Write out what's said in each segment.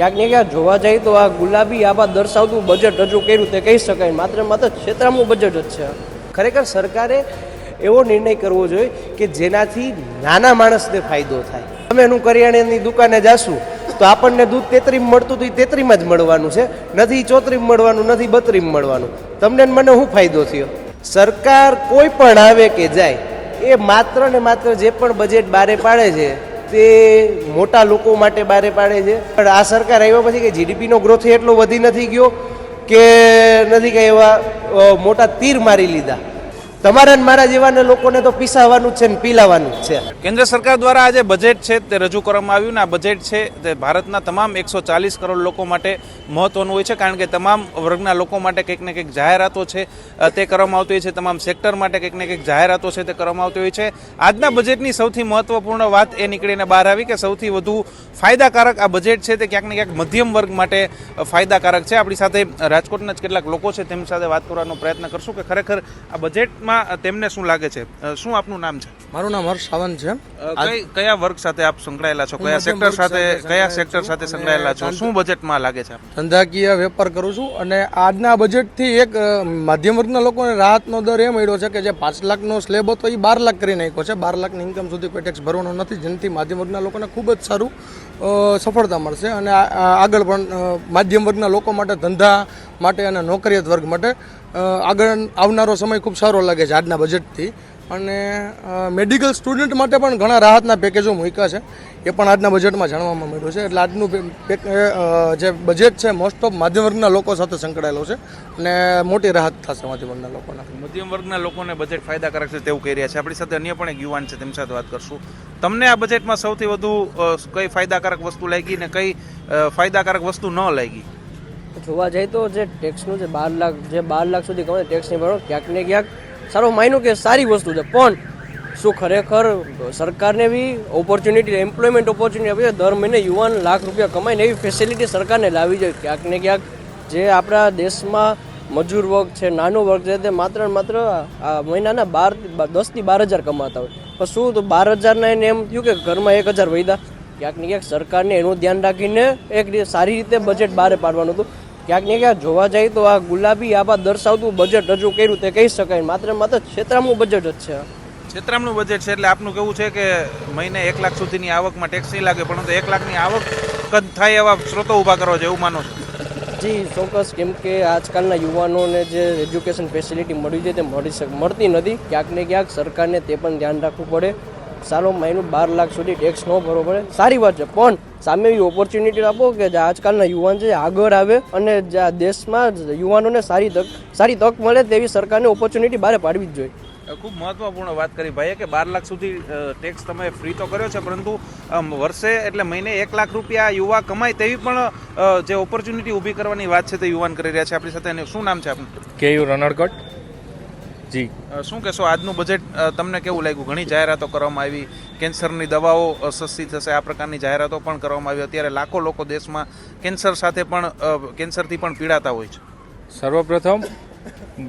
ક્યાંક ને ક્યાંક જોવા જઈએ તો આ ગુલાબી આબા દર્શાવતું બજેટ રજૂ કર્યું તે કહી શકાય. માત્ર માત્ર છેતરામું બજેટ જ છે. ખરેખર સરકારે એવો નિર્ણય કરવો જોઈએ કે જેનાથી નાના માણસને ફાયદો થાય. તમે એનું કરિયાણાની દુકાને જાશું તો આપણને દૂધ તેત્રીમ મળતું તો એ તેત્રીમાં જ મળવાનું છે. નથી ચોત્રીમ મળવાનું, નથી બત્રીમ મળવાનું. તમને મને શું ફાયદો થયો? સરકાર કોઈ પણ આવે કે જાય, એ માત્ર ને માત્ર જે પણ બજેટ બારે પાડે છે તે મોટા લોકો માટે બારે પાડે છે. પણ આ સરકાર આવ્યા પછી કે જીડીપીનો ગ્રોથ એટલો વધી નથી ગયો કે નથી કે એવા મોટા તીર મારી લીધા. તમારા મારા જેવાને લોકોને તો પીસાવાનું છે ને પીલાવાનું છે. કેન્દ્ર સરકાર દ્વારા આજે બજેટ છે તે રજૂ કરવામાં આવ્યું ને આ બજેટ છે તે ભારતના તમામ એકસો ચાલીસ કરોડ લોકો માટે મહત્વનું હોય છે કારણ કે તમામ વર્ગના લોકો માટે કંઈક ને કંઈક જાહેરાતો છે તે કરવામાં આવતી હોય છે. તમામ સેક્ટર માટે કંઈક ને કંઈક જાહેરાતો છે તે કરવામાં આવતી હોય છે. આજના બજેટની સૌથી મહત્વપૂર્ણ વાત એ નીકળીને બહાર આવી કે સૌથી વધુ ફાયદાકારક આ બજેટ છે તે ક્યાંક ને ક્યાંક મધ્યમ વર્ગ માટે ફાયદાકારક છે. આપણી સાથે રાજકોટના જ કેટલાક લોકો છે, તેમની સાથે વાત કરવાનો પ્રયત્ન કરશું કે ખરેખર આ બજેટમાં તેમને શું લાગે છે? શું આપનું નામ છે? મારું નામ હર્ષ સાવંત છે. કયા વર્ગ સાથે આપ સંકળાયેલા છો? કયા સેક્ટર સાથે કયા સેક્ટર સાથે સંકળાયેલા છો? શું બજેટમાં લાગે છે ધંધાકીય વેપાર કરું છું અને આજના બજેટથી એક મધ્યમ વર્ગના લોકોને રાહતનો દર એ મળ્યો છે કે જે પાંચ લાખનો સ્લેબ હતો એ બાર લાખ કરી નાખ્યો છે. બાર લાખની ઇન્કમ સુધી કોઈ ટેક્સ ભરવાનો નથી જેનાથી મધ્યમ વર્ગના લોકોને ખૂબ જ સારું સફળતા મળશે અને આગળ પણ માધ્યમ વર્ગના લોકો માટે ધંધા માટે અને નોકરિયાત વર્ગ માટે આગળ આવનારો સમય ખૂબ સારો લાગે છે આજના બજેટથી અને મેડિકલ સ્ટુડન્ટ માટે પણ ઘણા રાહતના પેકેજો મૂક્યા છે. એ પણ આજના બજેટમાં જાણવામાં મળ્યું છે. એટલે આજનું જે બજેટ છે મોસ્ટ ઓફ મધ્યમ વર્ગના લોકો સાથે સંકળાયેલો છે. અને મોટી રાહત થશે મધ્યમ વર્ગના લોકોને. મધ્યમ વર્ગના લોકોને બજેટ ફાયદાકારક છે તેવું કહી રહ્યા છે. આપણી સાથે અન્ય પણ એક યુવાન છે, તેમની સાથે વાત કરશું. તમને આ બજેટમાં સૌથી વધુ કઈ ફાયદાકારક વસ્તુ લાગી ને કઈ ફાયદાકારક વસ્તુ ન લાગી? જોવા જાય તો જે ટેક્સનું જે બાર લાખ, જે બાર લાખ સુધી કમાય ટેક્સ નહીં ભરો ક્યાંક ને ક્યાંક સારો માન્યું કે સારી વસ્તુ છે. પણ શું ખરેખર સરકારને બી ઓપોર્ચ્યુનિટી એમ્પ્લોયમેન્ટ ઓપોર્ચ્યુનિટી આપી દર મહિને યુવાન લાખ રૂપિયા કમાઈને એવી ફેસિલિટી સરકારને લાવી જોઈએ ક્યાંક ને ક્યાંક જે આપણા દેશમાં મજૂર વર્ગ છે, નાનો વર્ગ છે, તે માત્ર માત્ર આ મહિનાના બાર, દસથી બાર હજાર કમાતા હોય. પણ શું તો બાર હજારના એને એમ થયું કે ઘરમાં એક હજાર વૈદા ક્યાંક ને ક્યાંક સરકારને એનું ધ્યાન રાખીને એક સારી રીતે બજેટ બહાર પાડવાનું હતું. ક્યાંક ને ક્યાંક જોવા જાય તો આ ગુલાબી આબા દર્શાવતું બજેટ રજૂ કર્યું તે કહી શકાય. માત્ર માત્ર ક્ષેત્રનું બજેટ જ છે. છેતરામનું બજેટ છે એટલે આપનું કેવું છે કે મહિને એક લાખ સુધીની આવકમાં ટેક્સ નહીં લાગે પરંતુ એક લાખની આવક કદ થાય એવા સ્ત્રોતો ઊભા કરવા છે એવું માનો છો? જી ચોક્કસ. કેમ કે આજકાલના યુવાનોને જે એજ્યુકેશન ફેસિલિટી મળી છે તે મળી શક મળતી નથી. ક્યાંક ને ક્યાંક સરકારને તે પણ ધ્યાન રાખવું પડે. સારો મહિનો બાર લાખ સુધી ટેક્સ ન ભરવો પડે. સારી વાત છે પણ સામે એવી ઓપોર્ચ્યુનિટી આપો કે જે આજકાલના યુવાન છે આગળ આવે અને જે આ દેશમાં જ યુવાનોને સારી તક સારી તક મળે તેવી સરકારને ઓપોર્ચ્યુનિટી બહાર પાડવી જ જોઈએ. ખૂબ મહત્વપૂર્ણ વાત કરી ભાઈએ કે બાર લાખ સુધી ટેક્સ તમે ફ્રી તો કર્યો છે પરંતુ વર્ષે એટલે મહિને એક લાખ રૂપિયા યુવા કમાય તેવી પણ જે ઓપોર્ચ્યુનિટી ઊભી કરવાની વાત છે તે યુવાન કરી રહ્યા છે. આપણી સાથે એને શું નામ છે આપનું કેયુ રનડકટ. જી. શું કહેશો? આજનું બજેટ તમને કેવું લાગ્યું? ઘણી જાહેરાતો કરવામાં આવી. કેન્સરની દવાઓ સસ્તી થશે. આ પ્રકારની જાહેરાતો પણ કરવામાં આવી. અત્યારે લાખો લોકો દેશમાં કેન્સર સાથે પણ કેન્સરથી પણ પીડાતા હોય છે. સર્વપ્રથમ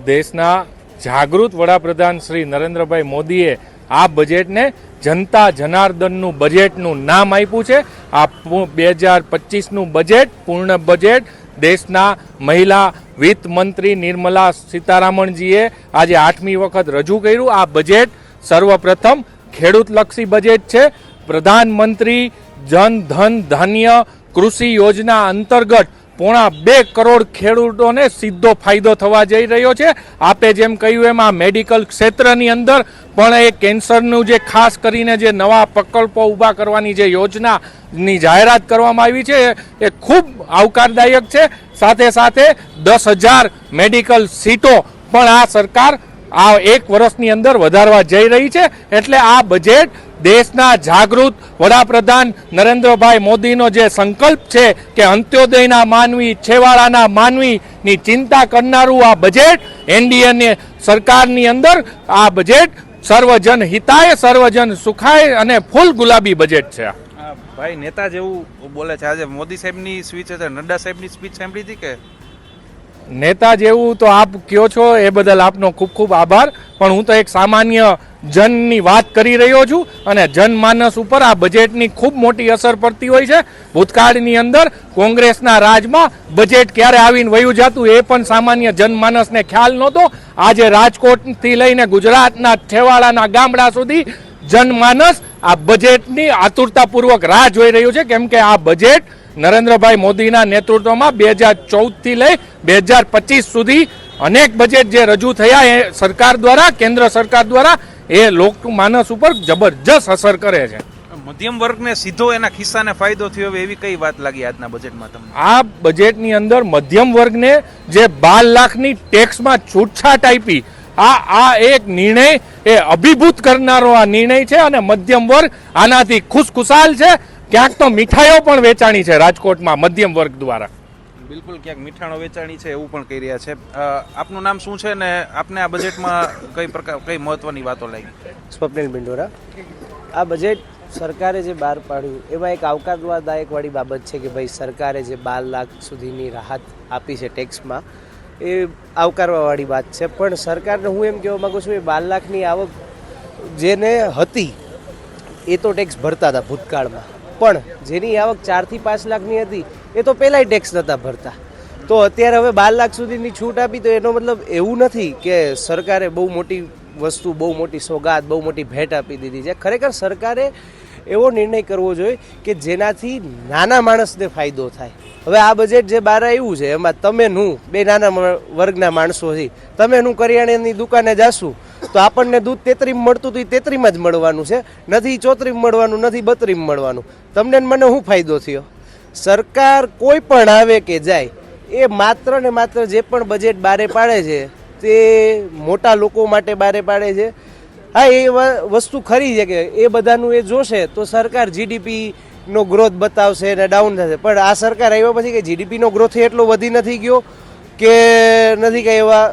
દેશના જાગૃત વડાપ્રધાન શ્રી નરેન્દ્રભાઈ મોદીએ આ બજેટને જનતા જનાર્દનનું બજેટનું નામ આપ્યું છે. આ બે હજાર પચીસનું બજેટ પૂર્ણ બજેટ દેશના મહિલા વિત્ત મંત્રી નિર્મલા સીતારામણજીએ આજે આઠમી વખત રજૂ કર્યું. આ બજેટ સર્વપ્રથમ ખેડૂતલક્ષી બજેટ છે. પ્રધાનમંત્રી જન ધન ધાન્ય કૃષિ યોજના અંતર્ગત પોણા બે કરોડ ખેડૂતોને સીધો ફાયદો થવા જઈ રહ્યો છે. આપે જેમ કહ્યું એમ આ મેડિકલ ક્ષેત્રની અંદર પણ એ કેન્સરનું જે ખાસ કરીને જે નવા પ્રકલ્પો ઊભા કરવાની જે યોજનાની જાહેરાત કરવામાં આવી છે, એ- ખૂબ આવકારદાયક છે. સાથે સાથે દસ હજાર મેડિકલ સીટો પણ આ સરકાર આ એક વર્ષની અંદર વધારવા જઈ રહી છે. એટલે આ બજેટ દેશના જાગૃત વડાપ્રધાન નરેન્દ્રભાઈ મોદીનો જે સંકલ્પ છે કે અંત્યોદયના માનવી, છેવાડાના માનવીની ચિંતા કરનારું આ બજેટ એનડીએ સરકારની અંદર આ બજેટ સર્વજન હિતાય, સર્વજન સુખાય અને ફૂલ ગુલાબી બજેટ છે ભાઈ નેતા જેવું બોલે છે. આજે મોદી સાહેબની સ્પીચ છે, નડ્ડા સાહેબની સ્પીચ સાંભળી હતી કે? નેતા જેવું તો આપ કયો છો એ બદલ આપનો ખૂબ ખૂબ આભાર. પણ હું તો એક સામાન્ય જનની વાત કરી રહ્યો છું અને જનમાનસ ઉપર આ બજેટની ખૂબ મોટી અસર પડતી હોય છે. ભૂતકાળની અંદર કોંગ્રેસના રાજમાં બજેટ ક્યારે આવીને વયું જતું એ પણ સામાન્ય જનમાનસને ખ્યાલ નહોતો. આજે રાજકોટથી લઈને ગુજરાતના છેવાડાના ગામડા સુધી જનમાનસ આ બજેટની આતુરતાપૂર્વક રાહ જોઈ રહ્યું છે. કેમ કે આ બજેટ નરેન્દ્રભાઈ મોદીના નેતૃત્વમાં બે હજાર ચૌદથી લઈ બે હજાર પચીસ સુધી અનેક બજેટ જે રજૂ થયા એ સરકાર દ્વારા કેન્દ્ર સરકાર દ્વારા એ લોકમાનસ ઉપર જબરજસ્ત અસર કરે છે. મધ્યમ વર્ગને સીધો એના ખિસ્સાને ફાયદો થયો એવી કઈ વાત લાગી આજના બજેટમાં તમને? આ બજેટની અંદર મધ્યમ વર્ગને જે બાર લાખની ટેક્સમાં છૂટછાટ આપી આ આ એક નિર્ણય એ અભિભૂત કરનારો આ નિર્ણય છે અને મધ્યમ વર્ગ આનાથી ખુશખુશાલ છે. ક્યાંક તો મીઠાઈઓ પણ વેચાણી છે રાજકોટમાં મધ્યમ વર્ગ દ્વારા. બિલકુલ ક્યાંક મીઠાણો વેચાણી છે એવું પણ કહી રહ્યા છે. આપનું નામ શું છે ને આપને આ બજેટમાં કઈ પ્રકાર કઈ મહત્વની વાતો લાગી? સ્વપ્નિલ બિંડોરા આ બજેટ સરકારે જે બહાર પાડ્યું એમાં એક આવકારવાદાયકવાળી બાબત છે કે ભાઈ સરકારે જે બાર લાખ સુધીની રાહત આપી છે ટેક્સમાં એ આવકારવાવાળી વાત છે. પણ સરકારને હું એમ કહેવા માગું છું એ બાર લાખની આવક જેને હતી એ તો ટેક્સ ભરતા હતા ભૂતકાળમાં. પણ જેની આવક ચારથી પાંચ લાખની હતી, એ તો પહેલાંય ટેક્સ નહોતા ભરતા. તો અત્યારે હવે બાર લાખ સુધીની છૂટ આપી તો એનો મતલબ એવું નથી કે સરકારે બહુ મોટી વસ્તુ, બહુ મોટી સોગાત, બહુ મોટી ભેટ આપી દીધી છે. ખરેખર સરકારે એવો નિર્ણય કરવો જોઈએ કે જેનાથી નાના માણસને ફાયદો થાય. હવે આ બજેટ જે બહાર આવ્યું છે, એમાં તમે હું બે નાના વર્ગના માણસો છીએ તમે હું કરિયાણાની દુકાને જાશું તો આપણને દૂધ તેત્રીમ મળતું હતું એ તેતરીમાં જ મળવાનું છે. નથી ચોત્રીમ મળવાનું, નથી બત્રીમ મળવાનું. તમને મને શું ફાયદો થયો? સરકાર કોઈ પણ આવે કે જાય, એ માત્ર ને માત્ર જે પણ બજેટ બારે પાડે છે, તે મોટા લોકો માટે બારે પાડે છે. હા, એ વસ્તુ ખરી છે કે એ બધાનું એ જોશે તો સરકાર જીડીપી નો ગ્રોથ બતાવશે અને ડાઉન થશે. પણ આ સરકાર આવ્યા પછી કે જીડીપીનો ગ્રોથ એટલો વધી નથી ગયો કે નથી કે એવા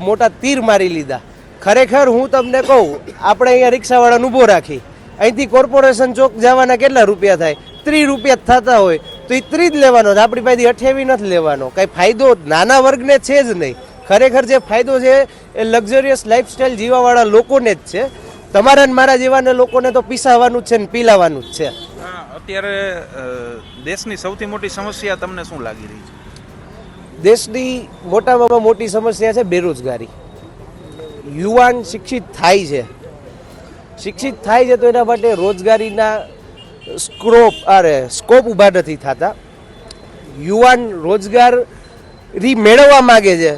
મોટા તીર મારી લીધા. ખરેખર હું તમને કહું આપણે અહીંયા રિક્ષાવાળાને ઊભો રાખી. અહીંથી કોર્પોરેશન ચોક જવાના કેટલા રૂપિયા થાય? ત્રીસ રૂપિયા થતા હોય. તો એ ત્રીસ જ લેવાનો આપણી પાસેથી અઠ્યાવી નથી લેવાનો. કાંઈ ફાયદો નાના વર્ગને છે જ નહીં. ખરેખર જે ફાયદો છે એ લક્ઝરિયસ લાઈફસ્ટાઈલ જીવાવાળા લોકોને જ છે. તમારા ને મારા જેવાને લોકોને તો પીસાવાનું જ છે ને પીલાવાનું જ છે. અત્યારે દેશની સૌથી મોટી સમસ્યા તમને શું લાગી રહી છે? દેશની મોટામાં મોટી સમસ્યા છે બેરોજગારી. યુવાન શિક્ષિત થાય છે. શિક્ષિત થાય છે તો એના માટે રોજગારીના સ્કોપ, અરે, સ્કોપ ઊભા નથી થતા. યુવાન રોજગારી મેળવવા માગે છે,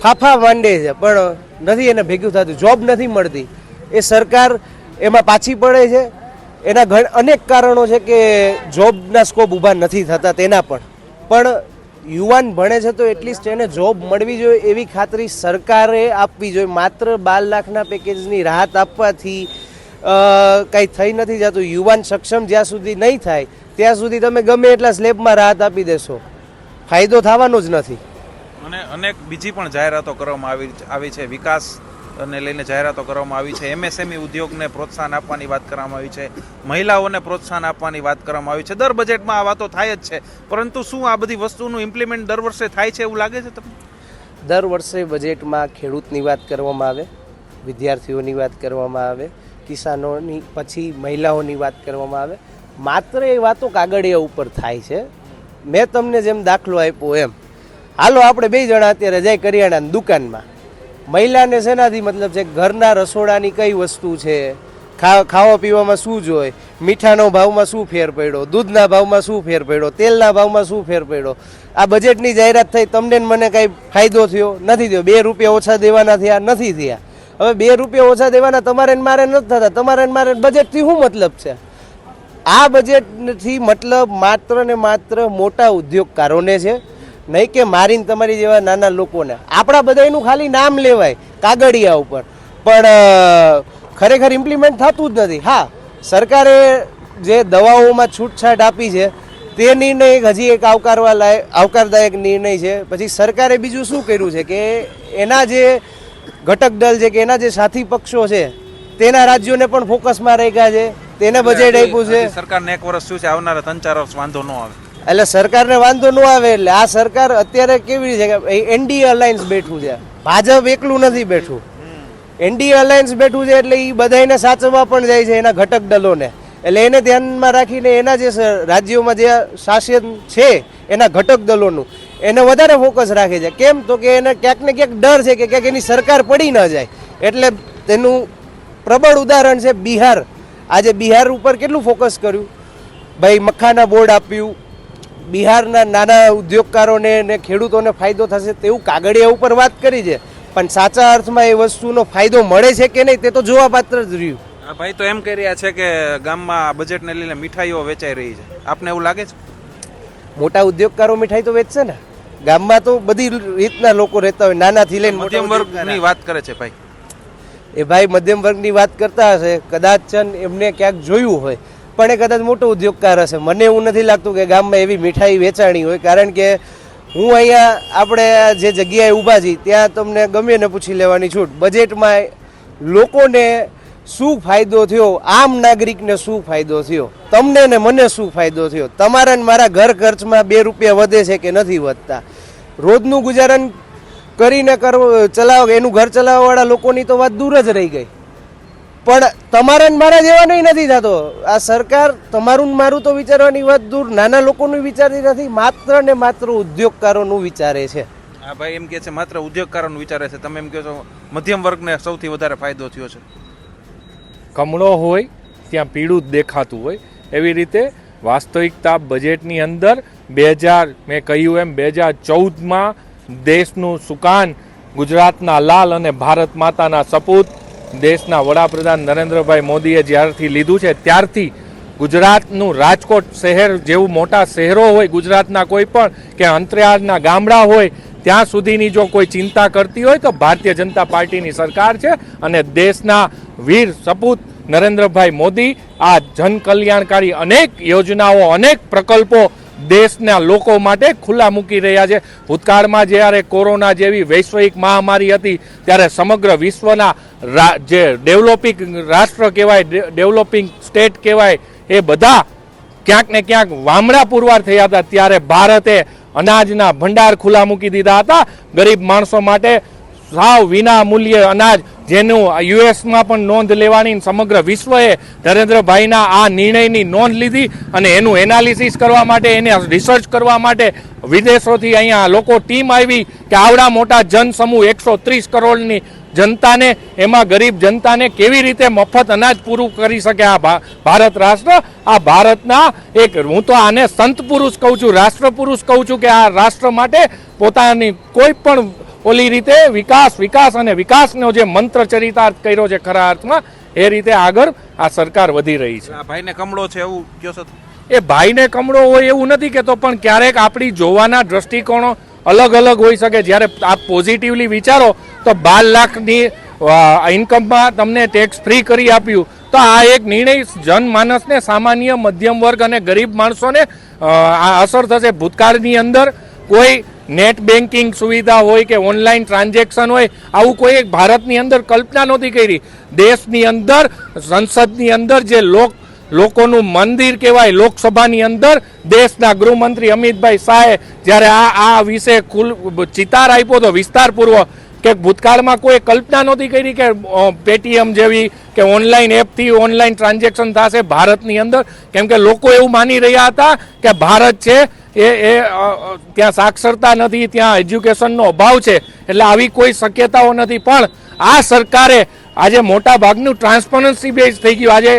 ફાફા માંડે છે, પણ નથી એને ભેગું થતું, જોબ નથી મળતી. એ સરકાર એમાં પાછી પડે છે. એના ઘણ અનેક કારણો છે કે જોબના સ્કોપ ઊભા નથી થતા તેના પણ પણ યુવાન ભણે છે તો એટલીસ્ટ એને જોબ મળવી જોઈએ એવી ખાતરી સરકારે આપવી જોઈએ. માત્ર બાર લાખના પેકેજની રાહત આપવાથી કાંઈ થઈ નથી જતું. યુવાન સક્ષમ જ્યાં સુધી નહીં થાય, ત્યાં સુધી તમે ગમે એટલા સ્લેબમાં રાહત આપી દેશો. ફાયદો થવાનો જ નથી. અને અનેક બીજી પણ જાહેરાતો કરવામાં આવી આવી છે. વિકાસ ને લઈને જાહેરાતો કરવામાં આવી છે. એમએસએમઈ ઉદ્યોગને પ્રોત્સાહન આપવાની વાત કરવામાં આવી છે. મહિલાઓને પ્રોત્સાહન આપવાની વાત કરવામાં આવી છે. દર બજેટમાં આ વાતો થાય જ છે. પરંતુ શું આ બધી વસ્તુનું ઇમ્પ્લિમેન્ટ દર વર્ષે થાય છે એવું લાગે છે તમને? દર વર્ષે બજેટમાં ખેડૂતની વાત કરવામાં આવે, વિદ્યાર્થીઓની વાત કરવામાં આવે, કિસાનોની, પછી મહિલાઓની વાત કરવામાં આવે. માત્ર એ વાતો કાગળિયા ઉપર થાય છે. મેં તમને જેમ દાખલો આપ્યો એમ. હાલો, આપણે બે જણા અત્યારે જાય કરિયાણાની દુકાનમાં. મહિલાને શેનાથી મતલબ છે ઘરના રસોડાની કઈ વસ્તુ છે? ખાવા પીવામાં શું જોઈએ મીઠાનો ભાવમાં શું ફેર પડ્યો? દૂધના ભાવમાં શું ફેર પડ્યો? તેલના ભાવમાં શું ફેર પડ્યો? આ બજેટની જાહેરાત થઈ તમને મને કાંઈ ફાયદો થયો? નથી થયો. બે રૂપિયા ઓછા દેવાના થયા, નથી થયા. હવે બે રૂપિયા ઓછા દેવાના તમારે મારે નથી થતા. તમારે મારે બજેટથી શું મતલબ છે? આ બજેટથી મતલબ માત્ર ને માત્ર મોટા ઉદ્યોગકારોને છે. નહીં કે મારીને તમારી જેવા નાના લોકોને. આપણા બધાનું ખાલી નામ લેવાય કાગળિયા ઉપર. પણ ખરેખર ઇમ્પ્લિમેન્ટ થતું જ નથી. હા સરકારે જે દવાઓમાં છૂટછાટ આપી છે તે નિર્ણય એક હજી એક આવકારવા લાયક આવકારદાયક નિર્ણય છે. પછી સરકારે બીજું શું કર્યું છે કે એના જે ઘટક દળ છે કે એના જે સાથી પક્ષો છે તેના રાજ્યોને પણ ફોકસમાં રાખ્યા છે તેને બજેટ આપ્યું છે. સરકારને એક વર્ષ શું છે આવનારા ત્રણ ચાર વર્ષ વાંધો ન આવે. એટલે સરકારને વાંધો ન આવે એટલે આ સરકાર અત્યારે કેવી છે કે એનડીએ અલાયન્સ બેઠું છે. ભાજપ એકલું નથી બેઠું. એનડીએ અલાયન્સ બેઠું છે એટલે એ બધાને સાચવવા પણ જાય છે એના ઘટક દલોને. એટલે એને ધ્યાનમાં રાખીને એના જે રાજ્યોમાં જે શાસન છે, એના ઘટક દલોનું, એને વધારે ફોકસ રાખે છે. કેમ? તો કે એને ક્યાંક ને ક્યાંક ડર છે કે ક્યાંક એની સરકાર પડી ન જાય. એટલે તેનું પ્રબળ ઉદાહરણ છે બિહાર. આજે બિહાર ઉપર કેટલું ફોકસ કર્યું? ભાઈ મખાના બોર્ડ આપ્યું બિહારના નાના ઉદ્યોગકારોને ને ખેડૂતોને ફાયદો થશે તેવું કાગળિયા ઉપર વાત કરી છે. પણ સાચા અર્થમાં એ વસ્તુનો ફાયદો મળે છે કે નહીં તે તો જોવા પાત્ર જ રહ્યું. આ ભાઈ તો એમ કહી રહ્યા છે કે ગામમાં બજેટને લઈને મીઠાઈઓ વેચાઈ રહી છે. આપને એવું લાગે છે? મોટા ઉદ્યોગકારો મીઠાઈ તો વેચશે ને. ગામમાં તો બધી રીતના લોકો રહેતા હોય નાનાથી લઈને મધ્યમ વર્ગની વાત કરે છે ભાઈ. એ ભાઈ મધ્યમ વર્ગની વાત કરતા હશે કદાચ એમને ક્યાંક જોયું હોય. પણ એ કદાચ મોટો ઉદ્યોગકાર હશે. મને એવું નથી લાગતું કે ગામમાં એવી મીઠાઈ વેચાણી હોય. કારણ કે હું અહીંયા આપણે જે જગ્યાએ ઊભા છીએ, ત્યાં તમને ગમે ને પૂછી લેવાની છૂટ. બજેટમાં લોકોને શું ફાયદો થયો? આમ નાગરિકને શું ફાયદો થયો? તમને ને મને શું ફાયદો થયો? તમારા મારા ઘર ખર્ચમાં બે રૂપિયા વધે છે કે નથી વધતા? રોજનું ગુજારણ કરીને કરવો, ચલાવ, એનું ઘર ચલાવવાવાળા લોકોની તો વાત દૂર જ રહી ગઈ. પણ તમારા મારા જેવા નહીં નથી થતો. આ સરકાર તમારું મારું તો વિચારવાની વાત દૂર નાના લોકોનું વિચારતી નથી માત્ર ને માત્ર ઉદ્યોગકારોનું વિચારે છે. આ ભાઈ એમ કહે છે માત્ર ઉદ્યોગકારોનું વિચારે છે. તમે એમ કહો છો મધ્યમ વર્ગને સૌથી વધારે ફાયદો થયો છે. કમળો હોય ત્યાં પીળું જ દેખાતું હોય. એવી રીતે વાસ્તવિકતા બજેટની અંદર બે હજાર મેં કહ્યું એમ બે હજાર ચૌદમાં દેશનું સુકાન ગુજરાતના લાલ અને ભારત માતાના સપૂત દેશના વડાપ્રધાન નરેન્દ્રભાઈ મોદીએ જ્યારથી લીધું છે, ત્યારથી ગુજરાતનું રાજકોટ શહેર જેવું મોટા શહેરો હોય, ગુજરાતના કોઈ પણ કે અંતરિયાળના ગામડા હોય, ત્યાં સુધીની જો કોઈ ચિંતા કરતી હોય તો ભારતીય જનતા પાર્ટીની સરકાર છે અને દેશના વીર સપૂત નરેન્દ્રભાઈ મોદી આ જનકલ્યાણકારી અનેક યોજનાઓ, અનેક પ્રકલ્પો દેશના લોકો માટે ખુલ્લા મૂકી રહ્યા છે. ભૂતકાળમાં જ્યારે કોરોના જેવી વૈશ્વિક મહામારી હતી, ત્યારે સમગ્ર વિશ્વના જે ડેવલપિંગ રાષ્ટ્ર કહેવાય ડેવલપિંગ સ્ટેટ કહેવાય, એ બધા ક્યાંક ને ક્યાંક વામડા પુરવાર થયા હતા. ત્યારે ભારતે અનાજના ભંડાર ખુલ્લા મૂકી દીધા હતા. ગરીબ માણસો માટે સાવ વિના મૂલ્યે અનાજ જેનું યુએસમાં પણ નોંધ લેવાની સમગ્ર વિશ્વએ નરેન્દ્રભાઈના આ નિર્ણયની નોંધ લીધી અને એનું એનાલિસિસ કરવા માટે એને રિસર્ચ કરવા માટે વિદેશોથી અહીંયા લોકો ટીમ આવી કે આવડા મોટા જનસમૂહ એકસો ત્રીસ કરોડની જનતાને, એમાં ગરીબ જનતાને કેવી રીતે મફત અનાજ પૂરું કરી શકે આ ભારત રાષ્ટ્ર? આ ભારતના એક, હું તો આને સંત પુરુષ કહું છું, રાષ્ટ્ર પુરુષ કહું છું કે આ રાષ્ટ્ર માટે પોતાની કોઈ પણ ઓલી રીતે વિકાસ વિકાસ અને વિકાસનો જે મંત્ર ચરિતાર્થ કર્યો છે ખરા અર્થમાં એ રીતે આગળ આ સરકાર વધી રહી છે. આ ભાઈને કમળો છે એવું કયો છો એ ભાઈને કમળો હોય એવું નથી કહેતો પણ ક્યારેક આપણી જોવાના દ્રષ્ટિકોણો અલગ અલગ હોઈ શકે. જ્યારે આપ પોઝિટિવલી વિચારો તો બાર લાખની ઇન્કમમાં તમને ટેક્સ ફ્રી કરી આપ્યું. તો આ એક નિર્ણય જનમાનસને સામાન્ય મધ્યમ વર્ગ અને ગરીબ માણસોને આ અસર થશે. ભૂતકાળની અંદર કોઈ નેટ બેન્કિંગ સુવિધા હોય કે ઓનલાઈન ટ્રાન્ઝેક્શન હોય, આવું કોઈ ભારતની અંદર કલ્પના નહોતી કરી. દેશની અંદર, સંસદની અંદર જે લોક, લોકોનું મંદિર કહેવાય, લોકસભાની અંદર દેશના ગૃહમંત્રી અમિતભાઈ શાહે જ્યારે આ આ વિશે ખુલ ચિતાર આપ્યો હતો વિસ્તારપૂર્વક કે ભૂતકાળમાં કોઈ કલ્પના નહોતી કરી કે પેટીએમ જેવી કે ઓનલાઈન એપથી ઓનલાઈન ટ્રાન્ઝેક્શન થશે ભારતની અંદર. કેમ કે લોકો એવું માની રહ્યા હતા કે ભારત છે એ એ ત્યાં સાક્ષરતા નથી, ત્યાં એજ્યુકેશનનો અભાવ છે. એટલે આવી કોઈ શક્યતાઓ નથી. પણ આ સરકારે આજે મોટા ભાગનું ટ્રાન્સપરન્સી બેઝ થઈ ગયું. આજે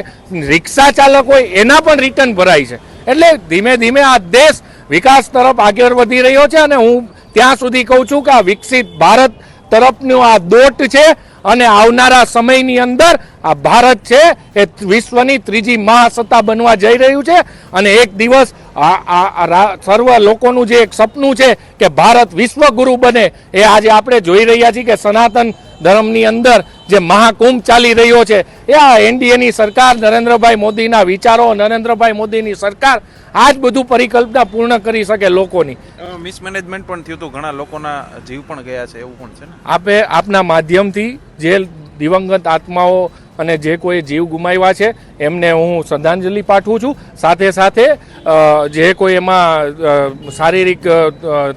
રિક્ષા ચાલક હોય એના પણ રિટર્ન ભરાય છે. એટલે ધીમે ધીમે આ દેશ વિકાસ તરફ આગળ વધી રહ્યો છે અને હું ત્યાં સુધી કહું છું કે આ વિકસિત ભારત તરફનું આ દોટ છે અને આવનારા સમયની અંદર આ ભારત છે એ વિશ્વની ત્રીજી મહાસત્તા બનવા જઈ રહ્યું છે. અને એક દિવસ આ સર્વ લોકોનું જે એક સપનું છે કે ભારત વિશ્વગુરુ બને એ આજે આપણે જોઈ રહ્યા છીએ કે સનાતન ધર્મની અંદર જે મહાકુંભ ચાલી રહ્યો છે એ આ એનડીએની સરકાર નરેન્દ્રભાઈ મોદીના વિચારો નરેન્દ્રભાઈ મોદીની સરકાર આ જ બધું પરિકલ્પના પૂર્ણ કરી શકે લોકોની. મિસમેનેજમેન્ટ પણ થયું હતું ઘણા લોકોના જીવ પણ ગયા છે એવું પણ છે ને? આપે આપના માધ્યમથી જે દિવંગત આત્માઓ અને જે કોઈ જીવ ગુમાવ્યા છે, એમને હું શ્રદ્ધાંજલિ પાઠવું છું. સાથે સાથે જે કોઈ એમાં શારીરિક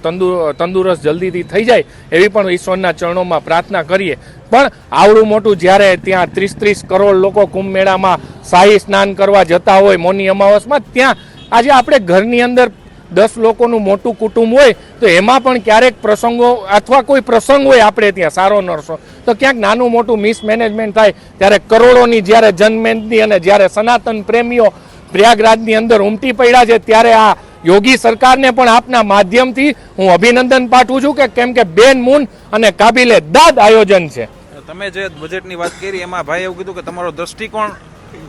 તંદુ, તંદુરસ્ત જલ્દીથી થઈ જાય, એવી પણ ઈશ્વરના ચરણોમાં પ્રાર્થના કરીએ. પણ આવડું મોટું જ્યારે ત્યાં ત્રીસ ત્રીસ કરોડ લોકો કુંભ મેળામાં શાહી સ્નાન કરવા જતા હોય, મોની અમાવસમાં, ત્યાં આજે આપણે ઘરની અંદર દસ લોકોનું મોટું કુટુંબ હોય, તો એમાં પણ ક્યારેક પ્રસંગો અથવા કોઈ પ્રસંગ હોય આપણે ત્યાં, સારો નરસો. તો ક્યાંક નાનું મોટું મિસમેનેજમેન્ટ થાય, ત્યારે કરોડોની જ્યારે જન્મેન્ટની અને જ્યારે સનાતન પ્રેમીઓ પ્રયાગરાજની અંદર ઉમટી પડ્યા છે, ત્યારે આ યોગી સરકારને પણ આપના માધ્યમથી હું અભિનંદન પાઠવું છું કે કેમ કે બેન મૂન અને કાબિલે દાદ આયોજન છે. તમે જે બજેટની વાત કરી, એમાં ભાઈ એવું કીધું કે તમારો દ્રષ્ટિકોણ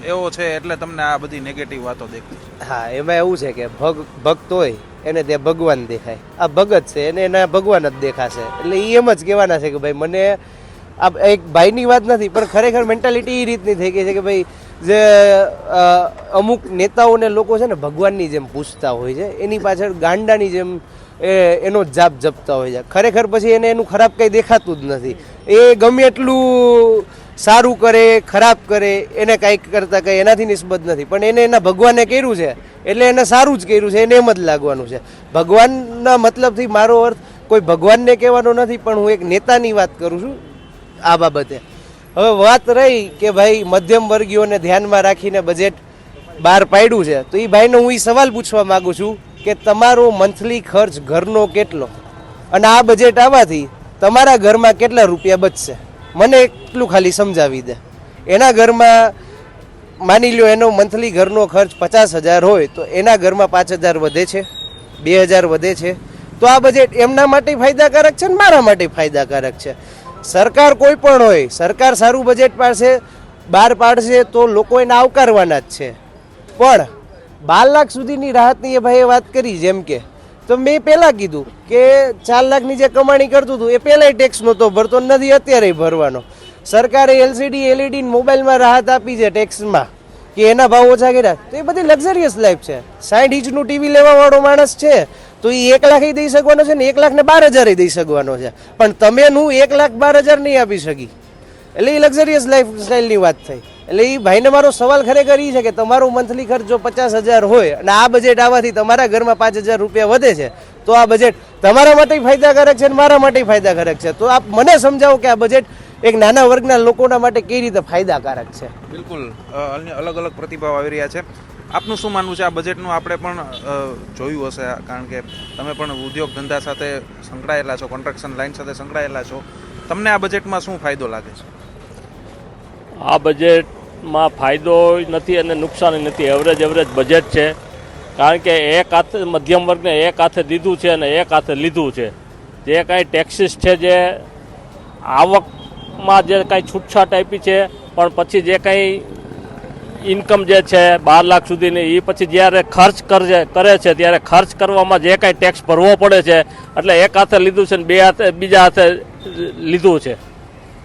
એવો છે એટલે તમને આ બધી નેગેટિવ વાતો દેખાય હા, એમાં એવું છે કે ભગ, ભક્ત હોય, એને ત્યાં ભગવાન દેખાય. આ ભગત છે, એને એના ભગવાન જ દેખાશે. એટલે એ એમ જ કહેવાના છે કે ભાઈ, મને આ એક ભાઈની વાત નથી, પણ ખરેખર મેન્ટાલિટી એ રીતની થઈ ગઈ છે કે ભાઈ, જે અમુક નેતાઓને લોકો છે ને ભગવાનની જેમ પૂછતા હોય છે, એની પાછળ ગાંડાની જેમ એ, એનો જાપ જપતા હોય છે. ખરેખર પછી એને એનું ખરાબ કંઈ દેખાતું જ નથી. એ ગમે એટલું સારું કરે, ખરાબ કરે, એને કાંઈક કરતાં કંઈ એનાથી નિસ્બત નથી. પણ એને એના ભગવાને કર્યું છે, એટલે એને સારું જ કર્યું છે, એને એમ જ લાગવાનું છે. ભગવાનના મતલબથી મારો અર્થ કોઈ ભગવાનને કહેવાનો નથી, પણ હું એક નેતાની વાત કરું છું આ બાબતે. હવે વાત રહી કે ભાઈ મધ્યમ વર્ગીઓને ધ્યાનમાં રાખીને બજેટ બહાર પાડ્યું છે, તો એ ભાઈને હું એ સવાલ પૂછવા માગું છું કે તમારો મંથલી ખર્ચ ઘરનો કેટલો? અને આ બજેટ આવવાથી તમારા ઘરમાં કેટલા રૂપિયા બચશે? મને એટલું ખાલી સમજાવી દે. એના ઘરમાં માની લો એનો મંથલી ઘરનો ખર્ચ પચાસ હજાર હોય તો એના ઘરમાં પાંચ હજાર વધે છે, બે હજાર વધે છે. તો આ બજેટ એમના માટે ફાયદાકારક છે ને મારા માટે ફાયદાકારક છે. સરકાર કોઈ પણ હોય, સરકાર સારું બજેટ પાડશે બહાર પાડશે તો લોકો એને આવકારવાના જ છે. પણ બાર લાખ સુધીની રાહતની એ ભાઈએ વાત કરી, જેમ કે તો મેં પહેલાં કીધું કે ચાર લાખની જે કમાણી કરતું હતું, એ પહેલાંય ટેક્સ નહોતો ભરતો નથી અત્યારે ભરવાનો. સરકારે એલસીડી એલઈડી મોબાઈલમાં રાહત આપી છે ટેક્સમાં કે એના ભાવ ઓછા કર્યા. તો એ બધી લક્ઝરિયસ લાઈફ છે. સાઠ ઇંચનું ટીવી લેવા વાળો માણસ છે, તો એ એક લાખ દઈ શકવાનો છે ને એક લાખ ને બાર હજાર દઈ શકવાનો છે. પણ તમે હું એક લાખ બાર હજાર નહીં આપી શકી. એટલે એ લક્ઝરિયસ લાઈફ સ્ટાઈલની વાત થઈ. એટલે એ ભાઈને મારો સવાલ ખરેખર એ છે કે તમારો મંથલી ખર્ચ જો પચાસ હજાર હોય અને આ બજેટ આવવાથી તમારા ઘરમાં પાંચ હજાર રૂપિયા વધે છે, તો આ બજેટ તમારા માટે ફાયદાકારક છે અને મારા માટે ફાયદાકારક છે. તો આપ મને સમજાવો કે આ બજેટ એક નાના વર્ગના લોકોના માટે કઈ રીતે ફાયદાકારક છે? બિલકુલ અલગ અલગ પ્રતિભાવ આવી રહ્યા છે. આપનું શું માનવું છે? આ બજેટનું આપણે પણ જોયું હશે, કારણ કે તમે પણ ઉદ્યોગ ધંધા સાથે સંકળાયેલા છો કોન્ટ્રાક્શન લાઇન સાથે સંકળાયેલા છો. તમને આ બજેટમાં શું ફાયદો લાગે છે? આ બજેટમાં ફાયદો નથી અને નુકસાન નથી. એવરેજ એવરેજ બજેટ છે. કારણ કે એક હાથે મધ્યમ વર્ગને એક હાથે દીધું છે અને એક હાથે લીધું છે. જે કાંઈ ટેક્સીસ છે જે આવકમાં જે કાંઈ છૂટછાટ આપી છે, પણ પછી જે કાંઈ ઇન્કમ જે છે બાર લાખ સુધીની એ પછી જ્યારે ખર્ચ કરજે, કરે છે, ત્યારે ખર્ચ કરવામાં જે કાંઈ ટેક્સ ભરવો પડે છે, એટલે એક હાથે લીધું છે ને બે હાથે, બીજા હાથે લીધું છે.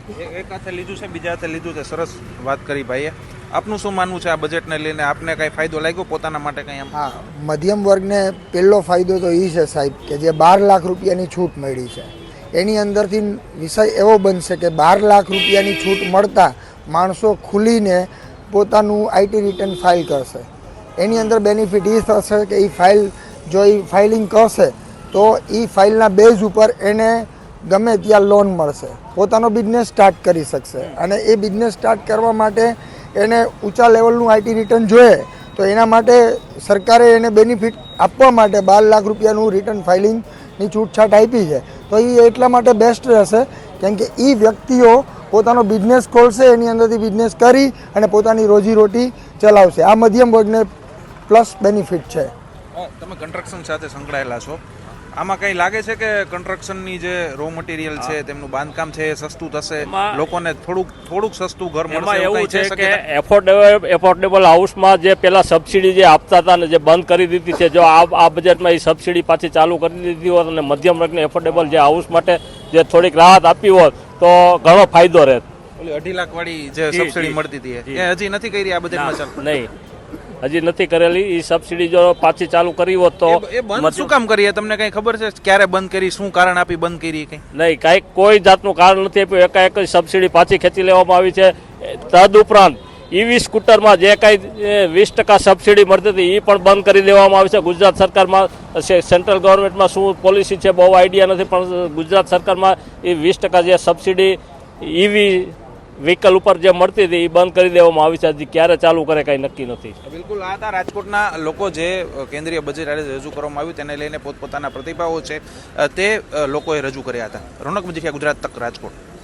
એક હાથે લીધું છે, બીજા હાથે લીધું છે. સરસ વાત કરી ભાઈએ. આપનું શું માનવું છે આ બજેટને લઈને? આપને કઈ ફાયદો લાગ્યો? પોતાના માટે કઈ એમ? હા, મધ્યમ વર્ગને પહેલો ફાયદો તો એ છે સાહેબ કે જે બાર લાખ રૂપિયાની છૂટ મળી છે. એની અંદરથી વિષય એવો બનશે કે બાર લાખ રૂપિયાની છૂટ મળતા માણસો ખુલીને પોતાનું આઈટી રિટર્ન ફાઇલ કરશે. એની અંદર બેનિફિટ એ થશે કે એ ફાઇલ જો એ ફાઇલિંગ કરશે, તો એ ફાઇલના બેઝ ઉપર એને ગમે ત્યાં લોન મળશે, પોતાનો બિઝનેસ સ્ટાર્ટ કરી શકશે. અને એ બિઝનેસ સ્ટાર્ટ કરવા માટે એને ઊંચા લેવલનું આઈટી રિટર્ન જોઈએ, તો એના માટે સરકારે એને બેનિફિટ આપવા માટે બાર લાખ રૂપિયાનું રિટર્ન ફાઇલિંગની છૂટછાટ આપી છે. તો એ એટલા માટે બેસ્ટ રહેશે, કેમ કે એ વ્યક્તિઓ પોતાનો બિઝનેસ ખોલશે, એની અંદરથી બિઝનેસ કરી અને પોતાની રોજીરોટી ચલાવશે. આ મધ્યમ વર્ગને પ્લસ બેનિફિટ છે. તમે કન્સ્ટ્રક્શન સાથે સંકળાયેલા છો. આમાં કઈ લાગે છે કે કન્સ્ટ્રક્શનની જે રો મટીરિયલ છે તેમનું બાંધકામ છે એ સસ્તું થશે? લોકોને થોડુંક થોડુંક સસ્તું ઘર મળશે એવું છે કે? એફોર્ડેબલ એફોર્ડેબલ હાઉસમાં જે પેલા સબસિડી જે આપતા હતા ને જે બંધ કરી દીધી છે જો આ આ બજેટમાં એ સબસિડી પાછી ચાલુ કરી દીધી હોત અને મધ્યમ વર્ગને એફોર્ડેબલ જે હાઉસ માટે જે થોડીક રાહત આપી હોત તો ઘણો ફાયદો રહેત. અઢી લાખ વાળી જે જી, સબસિડી મળતી હતી એ. હજી નથી કરી આ બજેટમાં નહીં. હજી નથી કરેલી. એ સબસિડી જો પાછી ચાલુ કરી હોત તો શું કામ કરીએ? તમને કઈ ખબર છે ક્યારે બંધ કરી શું કારણ આપી બંધ કરી કઈ? નહીં કાંઈ કોઈ જાતનું કારણ નથી આપ્યું. એકાએક સબસિડી પાછી ખેંચી લેવામાં આવી છે. તદ ઉપરાંત ઈવી સ્કૂટરમાં જે કાંઈ વીસ ટકા સબસિડી મળતી હતી એ પણ બંધ કરી દેવામાં આવી છે. ગુજરાત સરકારમાં સેન્ટ્રલ ગવર્મેન્ટમાં શું પોલિસી છે બહુ આઈડિયા નથી પણ ગુજરાત સરકારમાં એ વીસ ટકા જે સબસિડી ઈવી વ્હીકલ ઉપર જે મળતી હતી એ બંધ કરી દેવામાં આવી છે. હજી ક્યારે ચાલુ કરે કાંઈ નક્કી નથી. બિલકુલ, આ હતા રાજકોટના લોકો જે કેન્દ્રીય બજેટ આજે રજૂ કરવામાં આવ્યું, તેને લઈને પોતપોતાના પ્રતિભાવો છે. તે લોકોએ રજૂ કર્યા હતા. રોનક મજીખિયા ગુજરાત તક રાજકોટ.